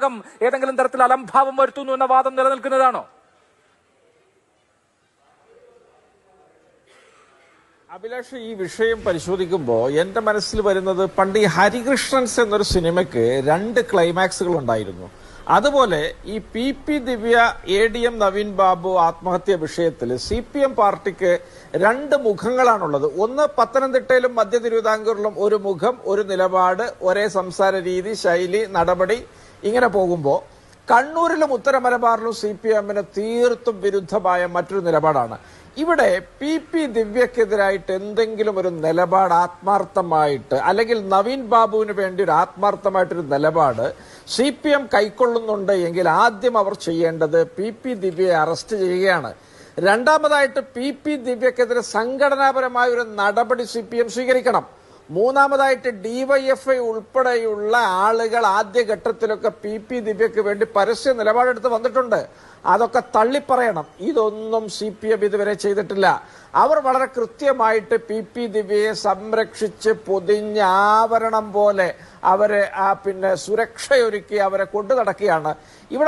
ഭാഗം ഏതെങ്കിലും തരത്തിൽ അലംഭാവം വരുത്തുന്നു എന്ന വാദം നിലനിൽക്കുന്നതാണോ? അഭിലാഷ് ഈ വിഷയം പരിശോധിക്കുമ്പോൾ എന്റെ മനസ്സിൽ വരുന്നത് പണ്ട് ഹരികൃഷ്ണൻസ് എന്നൊരു സിനിമയ്ക്ക് രണ്ട് ക്ലൈമാക്സുകൾ ഉണ്ടായിരുന്നു. അതുപോലെ ഈ P P Divya A D M Naveen Babu ആത്മഹത്യ വിഷയത്തിൽ സി പി എം പാർട്ടിക്ക് രണ്ട് മുഖങ്ങളാണുള്ളത്. ഒന്ന് പത്തനംതിട്ടയിലും മധ്യ തിരുവിതാംകൂറിലും ഒരു മുഖം ഒരു നിലപാട് ഒരേ സംസാര രീതി ശൈലി നടപടി ഇങ്ങനെ പോകുമ്പോൾ കണ്ണൂരിലും ഉത്തര മലബാറിലും സി പി എമ്മിന് തീർത്തും വിരുദ്ധമായ മറ്റൊരു നിലപാടാണ്. ഇവിടെ പി പി ദിവ്യക്കെതിരായിട്ട് എന്തെങ്കിലും ഒരു നിലപാട് ആത്മാർത്ഥമായിട്ട് അല്ലെങ്കിൽ നവീൻ ബാബുവിന് വേണ്ടി ഒരു ആത്മാർത്ഥമായിട്ടൊരു നിലപാട് സി പി എം കൈക്കൊള്ളുന്നുണ്ട് എങ്കിൽ ആദ്യം അവർ ചെയ്യേണ്ടത് പി പി ദിവ്യയെ അറസ്റ്റ് ചെയ്യുകയാണ്. രണ്ടാമതായിട്ട് പി പി ദിവ്യക്കെതിരെ സംഘടനാപരമായ ഒരു നടപടി സി പി എം സ്വീകരിക്കണം. മൂന്നാമതായിട്ട് ഡിവൈഎഫ്ഐ ഉൾപ്പെടെയുള്ള ആളുകൾ ആദ്യഘട്ടത്തിലൊക്കെ പി പി ദിവ്യക്ക് വേണ്ടി പരസ്യ നിലപാടെടുത്ത് വന്നിട്ടുണ്ട്. അതൊക്കെ തള്ളിപ്പറയണം. ഇതൊന്നും സി പി എം ഇതുവരെ ചെയ്തിട്ടില്ല. അവർ വളരെ കൃത്യമായിട്ട് പി പി ദിവ്യയെ സംരക്ഷിച്ച് പൊതിഞ്ഞ ആവരണം പോലെ അവരെ ആ പിന്നെ സുരക്ഷയൊരുക്കി അവരെ കൊണ്ടു നടക്കുകയാണ് ഇവിടെ